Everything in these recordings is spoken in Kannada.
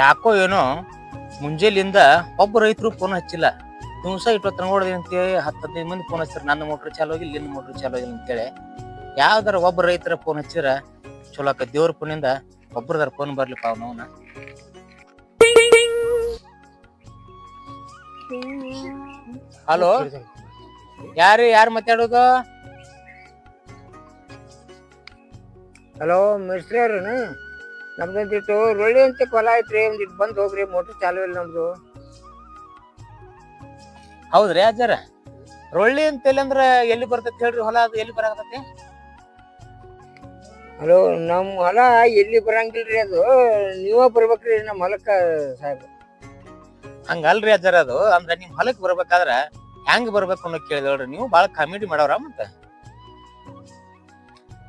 ಯಾಕೋ ಏನೋ ಮುಂಜಾನೆಯಿಂದ ಒಬ್ಬ ರೈತರು ಫೋನ್ ಹಚ್ಚಿಲ್ಲ. ದಿವಸ ಇಟ್ಟು ನೋಡಿದೆ ಅಂತೇಳಿ ಹತ್ತು ಹದಿನೈದು ಮಂದಿ ಫೋನ್ ಹಚ್ಚಿರ ನನ್ನ ಮೋಟ್ರ್ ಚಾಲು ಆಗಿಲ್ಲ, ನಿನ್ನ ಮೋಟ್ರ್ ಚಾಲು ಆಗಿಲ್ಲ ಅಂತೇಳಿ. ಯಾವ್ದಾರ ಒಬ್ಬ ರೈತರ ಫೋನ್ ಹಚ್ಚಿರ, ಚಲೋ ಆಕ ದೇವ್ರ ಫೋನಿಂದ ಒಬ್ಬರದಾರ ಫೋನ್ ಬರ್ಲಿಪ್ಪ ಅವನವನ ಹಲೋ ಯಾರು ಯಾರು ಮಾತಾಡೋದು? ಹಲೋ ಮಿಸ್ತ್ರಿ ಅವ್ರೇನು? ನಮ್ದು ಒಂದಿಟ್ಟು ರೊಳ್ಳಿ ಅಂತ ಕೊಲ ಐತ್ರಿ ಒಂದಿಟ್ಟು ಬಂದ್ ಹೋಗ್ರಿ ಮೋಟ್ರ್ ಚಾಲು ಇಲ್ಲ ನಮ್ದು. ಹೌದ್ರಿ ಅಜ್ಜಾರ? ರೊಳ್ಳಿ ಅಂತ ಅಂದ್ರ ಎಲ್ಲಿ ಬರ್ತೈತಿ ಹೇಳ್ರಿ ಹೊಲ ಅದು ಎಲ್ಲಿ ಬರಾಕತ್ತೈತಿ? ಹಲೋ ನಮ್ ಹೊಲ ಎಲ್ಲಿ ಬರಂಗಿಲ್ರಿ ಅದು? ನೀವ ಬರ್ಬೇಕ್ರಿ ನಮ್ಮ ಹೊಲಕ್ಕ ಸಾಹೇಬ್. ಹಂಗಲ್ರಿ ಅಜ್ಜಾರ ಅದು ಅಂದ್ರ ನಿಮ್ ಹೊಲಕ್ ಬರ್ಬೇಕಾದ್ರ ಹೆಂಗ್ ಬರ್ಬೇಕು ಅನ್ನೋ ಕೇಳಿದ್ರಿ ನೀವು ಬಾಳ ಕಾಮಿಡಿ ಮಾಡವ್ರ ಮತ್ತ?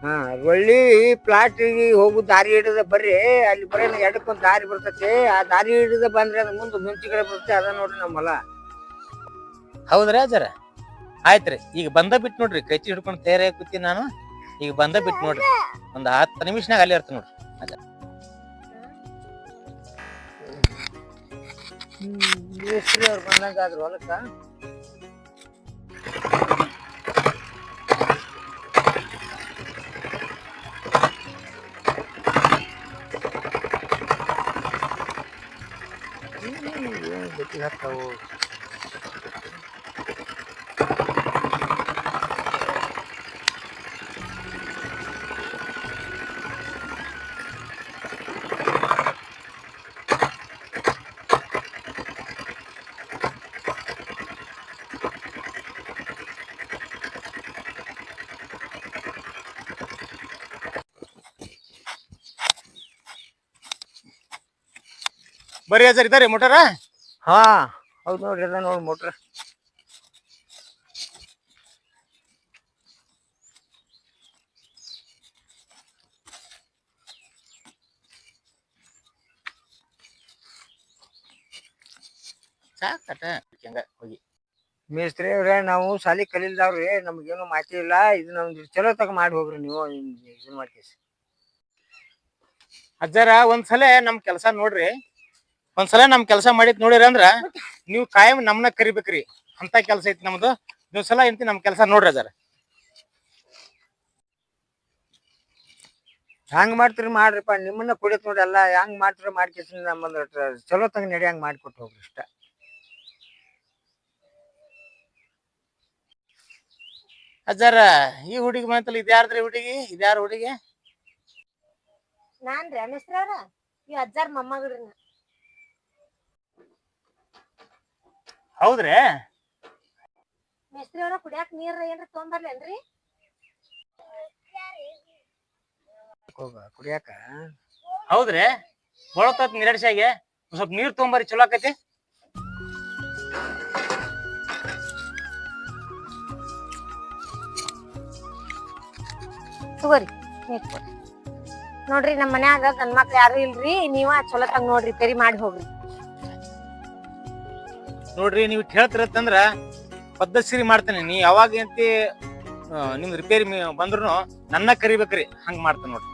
ಹಾ ರೊಳ್ಳಿ ಪ್ಲಾಟ್ ಹೋಗು ದಾರಿ ಹಿಡಿದ ಬರ್ರಿ. ಅಲ್ಲಿ ಬರೀ ಎಡಕ್ಕೊಂದು ದಾರಿ ಬರ್ತೈತಿ. ಆ ದಾರಿ ಹಿಡಿದ ಬಂದ್ರೆ ಅದು ಮುಂದೆ ಮುಂಚೆ ಕಡೆ ಬರ್ತೈತಿ ಅದ ನೋಡ್ರಿ ನಮ್ಮ ಹೊಲ ಹೌದ್ರಿ ಅಜ್ಜರ ಆಯ್ತ್ರಿ ಈಗ ಬಂದ ಬಿಟ್ಟು ನೋಡ್ರಿ ಕೈಚಿ ಹಿಡ್ಕೊಂಡು ತೇರೆ ಕೂತಿ ನಾನು. ಈಗ ಬಂದ ಬಿಟ್ಟು ನೋಡ್ರಿ ಒಂದು ಹತ್ತು ನಿಮಿಷನಾಗ ಅಲ್ಲಿ ಇರ್ತೀನಿ ನೋಡ್ರಿ. ಅಜ್ಜ ಅವ್ರು ಬಂದಂಗ ಆದ್ರ ಹೊಲಕ್ಕ? ಬರ್ರಿ ಹಜಾರ್ ಇದಾರೆ ಮೋಟಾರ? ಹಾ ಹೌದು ನೋಡ್ರಿ ಅದ ನೋಡಿ ಮೋಟ್ರ. ಸಾಕಟ ಹಂಗ? ಹೋಗಿ. ಮೇಸ್ತ್ರಿ ಅವ್ರೆ ನಾವು ಸಾಲಿ ಕಲೀಲ್ದವ್ರಿ ನಮ್ಗೇನು ಮಾಹಿತಿ ಇಲ್ಲ ಇದು ನಮ್ದು ಚಲೋ ತಗ ಮಾಡಿ ಹೋಗ್ರಿ ನೀವು ಇದನ್ನ ಮಾಡ್ಕೇಸಿ. ಅಜ್ಜಾರ ಒಂದ್ಸಲ ನಮ್ ಕೆಲ್ಸ ನೋಡ್ರಿ. ಒಂದ್ಸಲ ನಮ್ ಕೆಲಸ ಮಾಡಿದ್ ನೋಡಿರಿ ಅಂದ್ರ ನೀವು ಕಾಯಂ ನಮ್ನ ಕರಿಬೇಕ್ರಿ. ಅಂತ ಕೆಲಸ ಐತಿ ನಮ್ದು. ನೀವ್ ಸಲ ಇಂತಿ ನಮ್ ಕೆಲಸ ನೋಡ್ರಿ ಅದರ. ಹೆಂಗ್ ಮಾಡ್ತೀರಿ ಮಾಡ್ರಿಪ್ಪ ನಿಮ್ಮನ್ನ ಕುಡಿಯತ್ ನೋಡಿ ಎಲ್ಲ. ಹೆಂಗ್ ಮಾಡ್ತೀರಿ ಮಾಡ್ಕೇಸಿ ನಮ್ಮಂದ್ರ ಚಲೋ ತಂಗ ನಡಿ ಹಂಗ್ ಮಾಡ್ಕೊಟ್ಟು ಹೋಗ್ರಿ ಇಷ್ಟ ಅಜ್ಜಾರ ಈ ಹುಡುಗಿ ಬಂತಲ್ಲ ಇದ್ಯಾರ್ದ್ರಿ ಹುಡುಗಿ? ಇದ್ಯಾರ ಹುಡುಗಿ? ನಾನ್ರಿ ಮಿಸ್ರವ್ರ ಈ ಅಜ್ಜಾರ್ ಮೊಮ್ಮಗಳ್ರಿ ಹೌದ್ರಿ? ಮೇಸ್ತ್ರಿ ಅವ್ರ ಕುಡ್ಯಾಕ ನೀರ್ ಏನ್ರ ತೊಗೊಂಬರ್ಲೇನ್ರಿ ಕುಡಿಯಾಕ? ಹೌದ್ರಿ? ಬಳತತ್ ನಿರಡ್ಸಾಗೆ ಸ್ವಲ್ಪ ನೀರ್ ತೊಗೊಂಬರಿ ಚಲೋ ಆಕೈತಿ. ತಗೋರಿ ನೀರ್ ನೋಡ್ರಿ ನಮ್ಮ ಮನ್ಯಾಗ ಗಂಡ್ ಮಕ್ಳು ಯಾರು ಇಲ್ರಿ ನೀವ ಚಲೋ ನೋಡಿ ನೋಡ್ರಿ ಪೆರಿ ಮಾಡಿ ಹೋಗ್ರಿ. ನೋಡ್ರಿ, ನೀವು ಹೇಳ್ತಿರತ್ತಂದ್ರ ಪದ್ಧಶ್ರೀ ಮಾಡ್ತೇನೆ. ನೀ ಯಾವಾಗ ಅಂತಿ ನಿಮ್ ರಿಪೇರಿ ಬಂದ್ರು ನನ್ನ ಕರಿಬೇಕ್ರಿ. ಹಂಗ್ ಮಾಡ್ತೇನೆ ನೋಡ್ರಿ.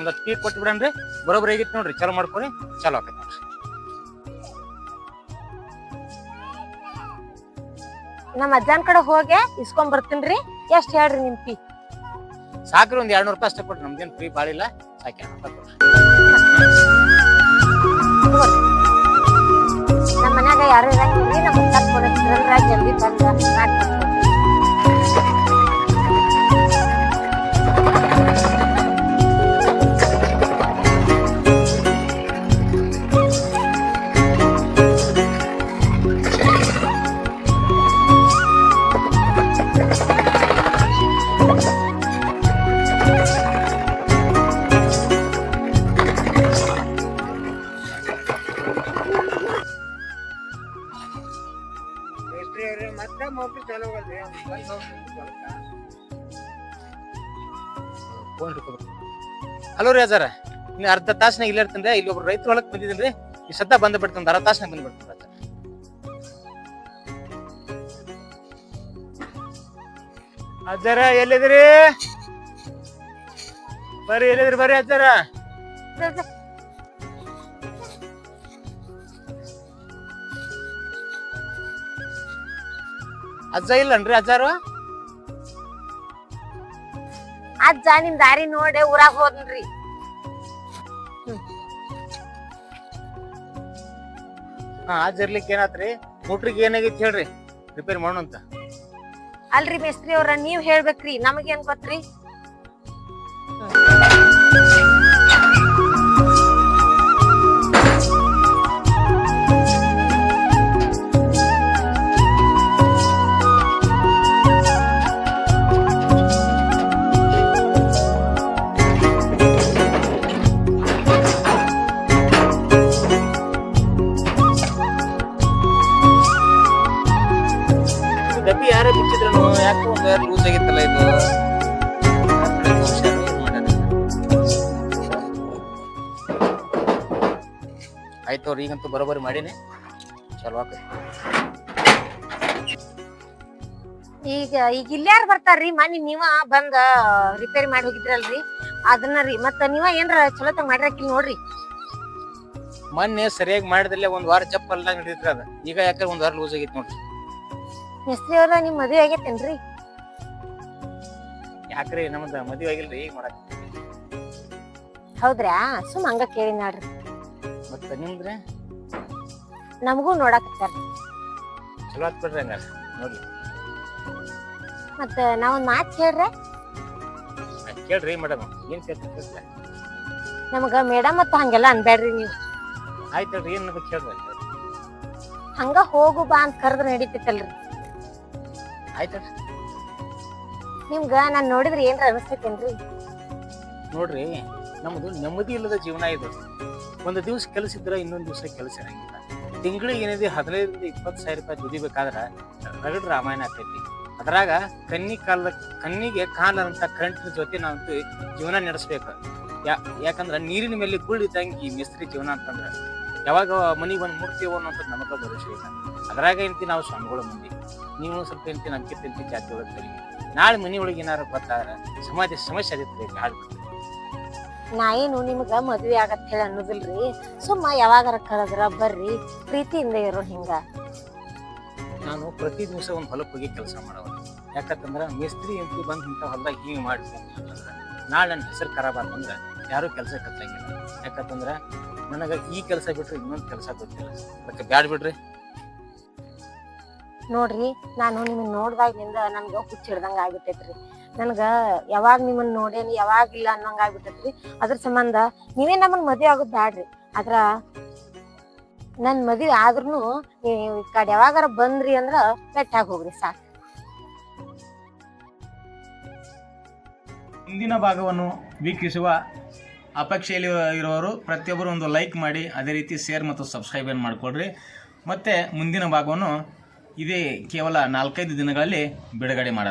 ನಮ್ದ ಟೀ ಕೊಟ್ಟು ಬಿಡನ್ರಿ ಬರೋಬ್ರಿ ಆಗಿತ್ತು ನೋಡ್ರಿ. ಚಲೋ ಮಾಡ್ಕೊರಿ ಚಲೋ ಆಕೈತಿ ನೋಡ್ರಿ. ನಮ್ಮ ಅಜ್ಜಾನ್ ಕಡೆ ಹೋಗಿ ಇಸ್ಕೊಂಡ್ ಬರ್ತೀನ್ರಿ ಎಷ್ಟ್ ಹೇಳ್ರಿ ನಿಮ್ ಪಿ ಸಾಕ್ರಿ ಒಂದ್ ಎರಡ್ನೂರು ರೂಪಾಯಿ ಅಷ್ಟೇ ಕೊಟ್ರಿ. ನಮ್ದೇನ್ ಫ್ರೀ ಬಾಳಿಲ್ಲ ಸಾಕಿ ನಮ್ಮ ನಮ್ ಮನ್ಯಾಗ ಯಾರು ಇರಂಗಿಲ್ರಿ ನಮ್ಗೆ ಜಲ್ದಿ ಬಂದ ಹಲೋ ರೀ ಅಜಾರ ಇನ್ನು ಅರ್ಧ ತಾಸ್ನಾಗ ಇಲ್ಲೇ ಇರ್ತಂದ್ರೆ ಇಲ್ಲಿ ಒಬ್ರು ರೈತರು ಹೊಲಕ್ಕೆ ಬಂದಿದ್ದೀನಿ ರೀ ಈ ಸದ್ದ ಬಂದು ಅರ್ಧ ತಾಸ್ನಾಗ ಬಂದು ಅಜ್ಜಾರ ಎಲ್ಲಿದ್ರಿ ಬರ್ರಿ ಎಲ್ಲಿದ್ರಿ ಬರ್ರಿ ಅಜ್ಜಾರ. ಅಜ್ಜ ಇಲ್ಲನ್ರಿ ಅಜ್ಜಾರು? ಅಜ್ಜ ನಿಮ್ ದಾರಿ ನೋಡಿ ಊರಾಗ ಹೋದ್ರಿ ಹಾ ಅಜ್ಜ ಇರ್ಲಿಕ್ಕೆ ಏನಾತ್ರಿ? ಮೋಟ್ರಿಗೆ ಏನಾಗೈತಿ ಹೇಳ್ರಿ. ರಿಪೇರಿ ಮಾಡೋಣ ಅಂತ ಅಲ್ರಿ ಮೇಸ್ತ್ರಿ ಅವ್ರ ನೀವ್ ಹೇಳ್ಬೇಕ್ರಿ ನಮಗೇನ್ ಗೊತ್ತ್ರಿ? ಡಬ್ಬಿ ಯಾರ ಬಿಚ್ಚಿದ್ರು ಯಾಕೋ ಒಂದು ಲೂಸ್ ಆಗಿತ್ತಲ್ಲ ಇದು? ಆಯ್ತು ಅವ್ರು ಈಗಂತೂ ಬರೋಬರಿ ಮಾಡೀನಿ. ಚಲೋ ಈಗ ಈಗ ಇಲ್ಲಾರು ಬರ್ತಾರ್ರಿ? ಮನಿ ನೀವ ಬಂದ ರಿಪೇರಿ ಮಾಡಿ ಹೋಗಿದ್ರಲ್ರಿ? ಅದನ್ನ ರೀ ಮತ್ತ ನೀವ ಏನ್ರ ಚಲೋತಾಗ ಮಾಡಿರಕಿಲ್ ನೋಡ್ರಿ. ಮೊನ್ನೆ ಸರಿಯಾಗಿ ಮಾಡಿದಲ್ಲೇ ಒಂದ್ ವಾರ ಚಪ್ಪಲ್ದಾಗ ಹಿಡಿದ್ರಿ ಅದ. ಈಗ ಯಾಕೆ ಒಂದ್ ವಾರ ಲೂಸ್ ಆಗಿತ್ತು ನೋಡ್ರಿ. ಮೇಸ್ತ್ರಿ ಅವ್ರ ನಿಮ್ ಮದ್ವೆ ಆಗೈತೇನ್ರಿ? ಯಾಕ್ರಿ ನಮ್ದ ಮದ್ವೆ ಆಗಿಲ್ರಿ ಈಗ ಮಾಡಕ್ ಹೌದ್ರಾ ಸುಮ್ ಹಂಗ ಕೇಳಿ ನೋಡ್ರಿ. ಮತ್ತ ನಿಮ್ದ್ರೆ? ನಮಗೂ ನೋಡಾಕತ್ತಾರ ಚಲೋ ಆತ್ ಬಿಡ್ರಿ ಹಂಗಾರ ನೋಡ್ರಿ. ಮತ್ತ ನಾವೊಂದ್ ಮಾತ್ ಹೇಳ್ರೆ. ಅದ್ ಕೇಳ್ರಿ ಮೇಡಮ್ ಏನ್ ಕೇಳ್ತೀರಿ ನಮಗ ಮೇಡಮ್ ಮತ್ತ ಹಂಗೆಲ್ಲ ಅನ್ಬೇಡ್ರಿ ನೀವು. ಆಯ್ತು ಹೇಳ್ರಿ ಏನ್ ಅದಕ್ಕೆ ಕೇಳ್ರಿ ಹಂಗ ಹೋಗು ಬಾ ಅಂತ ಕರೆದ್ರೆ ನಡೀತಿತ್ತಲ್ರಿ ಆಯ್ತು. ನಿಮ್ಗ ನಾನ್ ನೋಡಿದ್ರೆ ಏನ್ರ ಅನಿಸ್ತೈತೇನ್ರಿ ನೋಡ್ರಿ ನಮ್ದು ನೆಮ್ಮದಿ ಇಲ್ಲದ ಜೀವನ ಇದು. ಒಂದು ದಿವಸ ಕೆಲಸ ಇದ್ರೆ ಇನ್ನೊಂದು ದಿವಸ ಕೆಲಸ ಇರಂಗಿಲ್ಲ. ತಿಂಗಳಿಗೆ ಏನಿದೆ ಹದಿನೈದರಿಂದ ಇಪ್ಪತ್ತು ಸಾವಿರ ರೂಪಾಯಿ ದುಡಿಬೇಕಾದ್ರೆ ರಗಡ್ ರಾಮಾಯಣ ಆಗ್ತೈತಿ ಅದ್ರಾಗ ಕನ್ನಿ ಕಾಲದ ಕಣ್ಣಿಗೆ ಕಾಲಂತ ಕರೆಂಟ್ ಜೊತೆ ನಾವಂತೂ ಜೀವನ ನಡೆಸ್ಬೇಕು. ಯಾ ಯಾಕಂದ್ರೆ ನೀರಿನ ಮೇಲೆ ಗುಳ್ಳಿದ್ದಂಗೆ ಈ ಮಿಸ್ತ್ರಿ ಜೀವನ ಅಂತಂದ್ರ ಯಾವಾಗ ಮನೆಗೆ ಬಂದು ಮುಡ್ತೀವೋ ಅನ್ನೋಂಥದ್ದು ನಮಗೆ ಭರವಸೆ ಇಲ್ಲ. ಅದ್ರಾಗ ಇಂತಿ ನಾವು ಸ್ವಾಮಿಗಳ ಮಂದಿ. ನೀವು ಸ್ವಲ್ಪ ಇಂತಿ ನಂಬಿಕೆ ತಿಂತಿ ಜಾತಿ ಒಳಗೆ ಕಲಿ ನಾಳೆ ಮನಿ ಒಳಗೆ ಏನಾರು ಬರ್ತಾರ ಸಮಾಜ ಸಮಸ್ಯೆ ಆಗಿರ್ತದೆ ಹಾಳು ನಾ ಏನು ನಿಮ್ಗ ಮದ್ವೆ ಆಗತ್ ಹೇಳಿ ಅನ್ನೋದಿಲ್ರಿ. ಸುಮ್ಮ ಯಾವಾಗಾರ ಕರೆದ್ರ ಬರ್ರಿ ಪ್ರೀತಿಯಿಂದ ಇರೋ ಹಿಂಗ. ನಾನು ಪ್ರತಿ ದಿವಸ ಒಂದು ಹೊಲಕ್ಕೆ ಹೋಗಿ ಕೆಲಸ ಮಾಡೋದು ಯಾಕಂತಂದ್ರೆ ಮಿಸ್ತ್ರಿ ಅಂತ ಬಂದು ಇಂಥ ಹೊಲದಾಗ ಹಿಂಗೆ ಮಾಡಿ ನಾಳೆ ನನ್ನ ಹೆಸರು ಖರಾಬ್ ಅಂದ್ರೆ ಯಾರು ಕೆಲಸ ಕತ್ತಂಗಿಲ್ಲ ಯಾಕಂತಂದ್ರ ನನಗೆ ಈ ಕೆಲಸ ಬಿಟ್ರೆ ಇನ್ನೊಂದು ಕೆಲಸ ಗೊತ್ತಿಲ್ಲ. ಅದಕ್ಕೆ ಬ್ಯಾಡ್ ಬಿಡ್ರಿ. ನೋಡ್ರಿ ನಾನು ನಿಮ್ಮನ್ನ ನೋಡ್ದಾಗಿನಿಂದ ನನ್ಗ ಹುಚ್ಚ ಹಿಡ್ದಂಗ ಆಗ್ಬಿಟ್ಟೈತ್ರಿ. ನನ್ಗ ಯಾವಾಗ ನಿಮ್ಮನ್ನ ನೋಡೇನಿ ಯಾವಾಗ ಇಲ್ಲ ಅನ್ನೋಂಗ ಆಗ್ಬಿಟ್ಟೈತ್ರಿ. ಅದ್ರ ಸಂಬಂಧ ನೀವೇ ನಮ್ಮನ್ ಮದ್ವೆ ಆಗೋದ್ ಬ್ಯಾಡ್ರಿ. ಆದ್ರ ನನ್ ಮದ್ವೆ ಆದ್ರೂ ನೀವ್ ಈ ಕಡೆ ಯಾವಾಗಾರ ಬಂದ್ರಿ ಅಂದ್ರ ಪೆಟ್ಟಾಗಿ ಹೋಗ್ರಿ ಸಾಕು. ಮುಂದಿನ ಭಾಗವನ್ನು ವೀಕ್ಷಿಸುವ ಅಪೇಕ್ಷೆಯಲ್ಲಿ ಇರೋರು ಪ್ರತಿಯೊಬ್ಬರು ಒಂದು ಲೈಕ್ ಮಾಡಿ, ಅದೇ ರೀತಿ ಶೇರ್ ಮತ್ತು ಸಬ್ಸ್ಕ್ರೈಬ್ ಏನು ಮಾಡಿಕೊಡ್ರಿ ಮತ್ತು ಮುಂದಿನ ಭಾಗವನ್ನು ಇದೇ ಕೇವಲ ನಾಲ್ಕೈದು ದಿನಗಳಲ್ಲಿ ಬಿಡುಗಡೆ ಮಾಡ